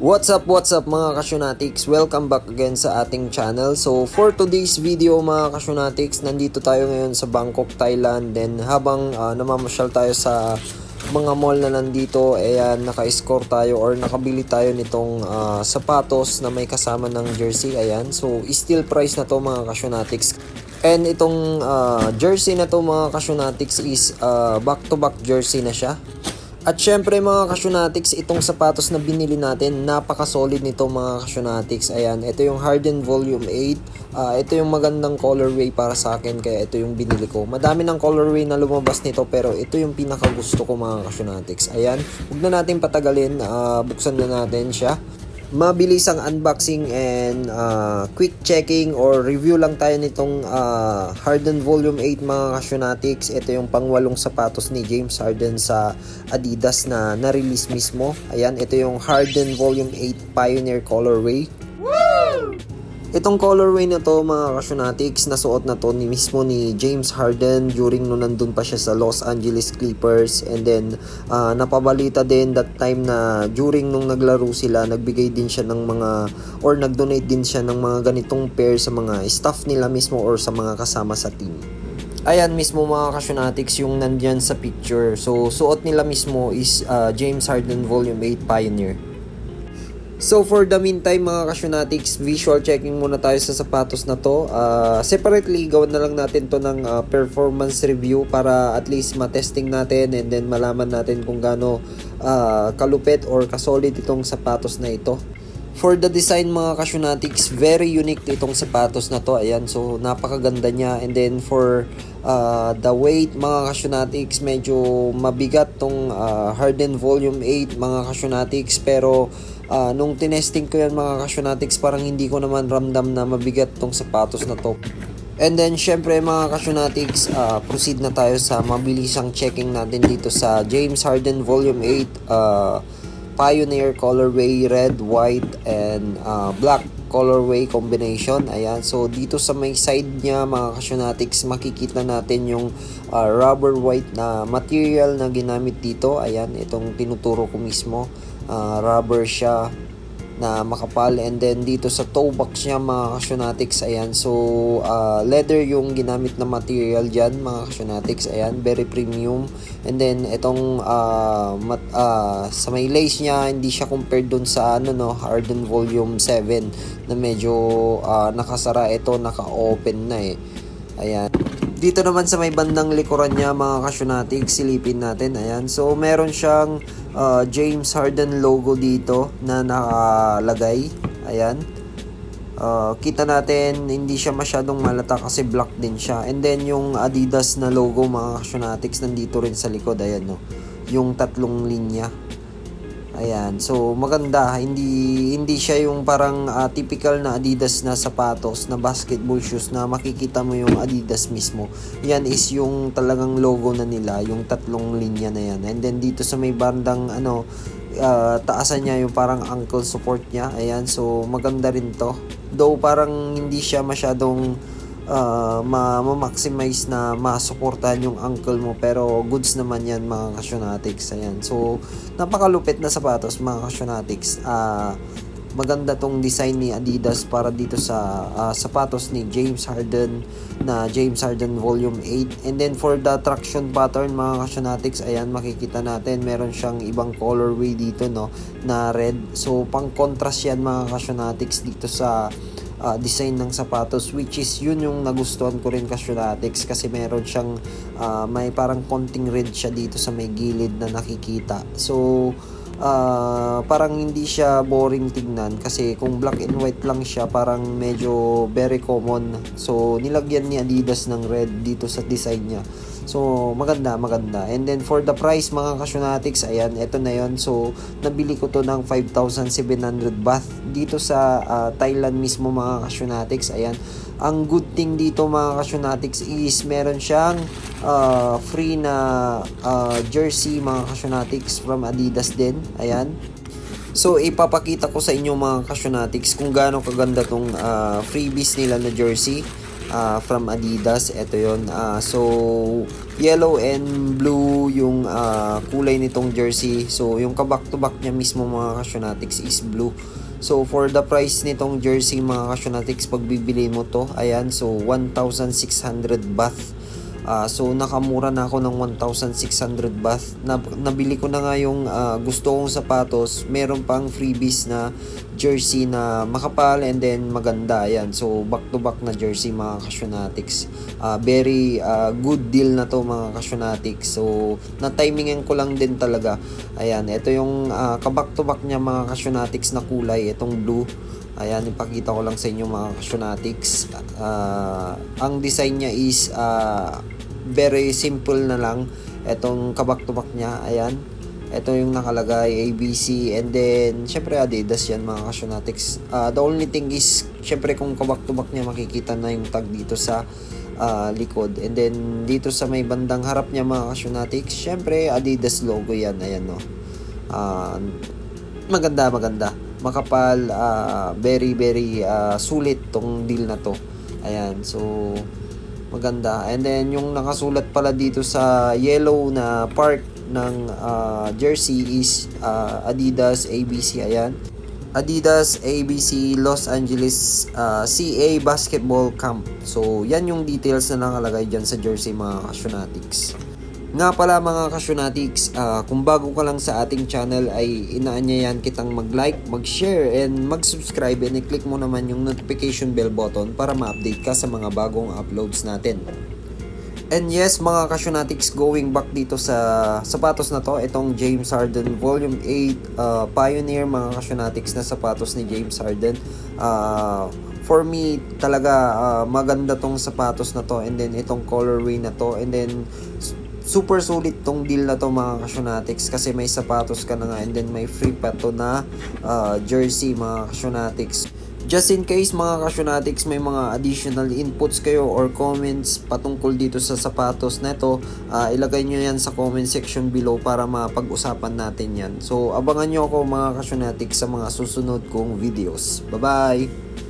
What's up, what's up mga Kasyonatics? Welcome back again sa ating channel. So for today's video mga Kasyonatics, nandito tayo ngayon sa Bangkok, Thailand. Then habang uh, namamasyal tayo sa mga mall na nandito, ayan, naka-score tayo or nakabili tayo nitong ah, sapatos na may kasama ng jersey. Ayan, so still price na to mga Kasyonatics. And itong ah, jersey na to mga Kasyonatics is back-to-back jersey na siya. At syempre mga kasyonatics, itong sapatos na binili natin, napaka-solid nito mga kasyonatics. Ayan, ito yung Harden Volume 8. Ah, ito yung magandang colorway para sa akin, kaya ito yung binili ko. Madami ng colorway na lumabas nito, pero ito yung pinaka-gusto ko mga kasyonatics. Ayan, huwag na natin patagalin, ah, buksan na natin siya. Mabilis ang unboxing and ah, quick checking or review lang tayo nitong ah, Harden Volume 8 mga kasyonatics. Ito yung pangwalong sapatos ni James Harden sa Adidas na na-release mismo. Ayan, ito yung Harden Volume 8 Pioneer Colorway. Itong colorway na to mga kasyonatics, nasuot na to ni mismo ni James Harden during nung nandun pa siya sa Los Angeles Clippers and then ah, napabalita din that time na during nung naglaro sila, nagbigay din siya ng mga or nag-donate din siya ng mga ganitong pair sa mga staff nila mismo or sa mga kasama sa team. Ayan mismo mga kasyonatics yung nandyan sa picture. So suot nila mismo is ah, James Harden Volume 8 Pioneer. So for the meantime mga kasyonatics, visual checking muna tayo sa sapatos na to. Ah, separately, gawin na lang natin to ng ah, performance review para at least matesting natin and then malaman natin kung gaano ah, kalupit or kasolid itong sapatos na ito. For the design mga kasyonatics, very unique itong sapatos na to. Ayan, so napakaganda niya. And then for uh, the weight mga kasyonatics, medyo mabigat tong uh, Harden Volume 8 mga kasyonatics. Pero uh, nung tinesting ko yan mga kasyonatics, parang hindi ko naman ramdam na mabigat tong sapatos na to. And then, syempre mga kasyonatics, uh, proceed na tayo sa mabilisang checking natin dito sa James Harden Volume 8 uh, Pioneer colorway red, white, and uh, black colorway combination. Ayan. So, dito sa may side niya, mga kasyonatics, makikita natin yung uh, rubber white na material na ginamit dito. Ayan. Itong tinuturo ko mismo. Uh, rubber siya na makapal. And then dito sa toe box niya mga kasyonatics ayan. So uh, leather yung ginamit na material dyan mga kasyonatics ayan. Very premium. And then itong uh, mat, uh, sa may lace niya hindi siya compared dun sa ano no Harden Volume 7 na medyo uh, nakasara. Ito naka-open na eh. Ayan dito naman sa may bandang likuran niya mga kasyonatics silipin natin ayan so meron siyang uh, James Harden logo dito na nakalagay. Ayan. Uh, kita natin hindi siya masyadong malata kasi black din siya. And then yung Adidas na logo mga Kasyonatics nandito rin sa likod. Ayan no. Yung tatlong linya. Ayan. So maganda. Hindi hindi siya yung parang uh, typical na Adidas na sapatos na basketball shoes na makikita mo yung Adidas mismo. Yan is yung talagang logo na nila, yung tatlong linya na yan. And then dito sa may bandang ano uh, taasan niya yung parang ankle support niya. Ayan. So maganda rin to. Though parang hindi siya masyadong uh, ma-maximize na masuportahan yung ankle mo. Pero goods naman yan mga kasyonatics ayan. So napakalupit na sapatos mga kasyonatics uh, maganda tong design ni Adidas para dito sa uh, sapatos ni James Harden na James Harden Volume 8 and then for the traction pattern mga kasyonatics ayan makikita natin meron siyang ibang colorway dito no na red. So pang contrast yan mga kasyonatics dito sa uh, design ng sapatos which is yun yung nagustuhan ko rin Casyonatics kasi meron siyang uh, may parang konting red siya dito sa may gilid na nakikita. So uh, parang hindi siya boring tignan kasi kung black and white lang siya parang medyo very common. So nilagyan ni Adidas ng red dito sa design niya So, maganda, maganda. And then, for the price, mga kasyonatics, ayan, ito na yon So, nabili ko to ng 5,700 baht dito sa uh, Thailand mismo, mga kasyonatics. Ayan. Ang good thing dito, mga kasyonatics, is meron siyang uh, free na uh, jersey, mga kasyonatics, from Adidas din. Ayan. So, ipapakita ko sa inyo mga kasyonatics kung gaano kaganda tong uh, freebies nila na jersey uh, from Adidas. Ito yon uh, So, yellow and blue yung ah, kulay nitong jersey. So yung kaback to back niya mismo mga Kasyonatics is blue. So for the price nitong jersey mga Kasyonatics pag bibili mo to, ayan so 1,600 baht. Ah, so nakamura na ako ng 1,600 baht. Na, nabili ko na nga yung ah, gusto kong sapatos. Meron pang freebies na jersey na makapal and then maganda. Ayan. So back to back na jersey mga Kasyonatics. Ah, very ah, good deal na to mga Kasyonatics. So na-timingan ko lang din talaga. Ayan. Ito yung ah, kaback to back niya mga Kasyonatics na kulay. Itong blue. Ayan, ipakita ko lang sa inyo mga Kasyonatics. Ah, ang design niya is ah, very simple na lang. Itong kabak-tubak niya, ayan. Ito yung nakalagay, ABC, and then, syempre Adidas yan mga Kasyonatics. Ah, the only thing is, syempre kung kabak-tubak niya, makikita na yung tag dito sa ah, likod. And then, dito sa may bandang harap niya mga Kasyonatics, syempre Adidas logo yan, ayan no. Ah, maganda maganda makapal ah, very very ah, sulit tong deal na to. Ayan so maganda. And then yung nakasulat pala dito sa yellow na part ng ah, jersey is ah, Adidas ABC ayan. Adidas ABC Los Angeles ah, CA Basketball Camp. So yan yung details na nakalagay dyan sa jersey mga Kasyonatics nga pala mga kasyonatics, ah, kung bago ka lang sa ating channel ay inaanyayan kitang mag-like, mag-share, and mag-subscribe and i-click mo naman yung notification bell button para ma-update ka sa mga bagong uploads natin. And yes, mga kasyonatics, going back dito sa sapatos na to, itong James Harden Volume 8 uh, Pioneer, mga kasyonatics na sapatos ni James Harden. Uh, for me, talaga uh, maganda tong sapatos na to and then itong colorway na to and then super sulit tong deal na to mga kasyonatics kasi may sapatos ka na nga and then may free pa to na uh, jersey mga kasyonatics. Just in case mga kasyonatics may mga additional inputs kayo or comments patungkol dito sa sapatos na ito, ah, ilagay nyo yan sa comment section below para mapag-usapan natin yan. So abangan nyo ako mga kasyonatics sa mga susunod kong videos. Bye-bye!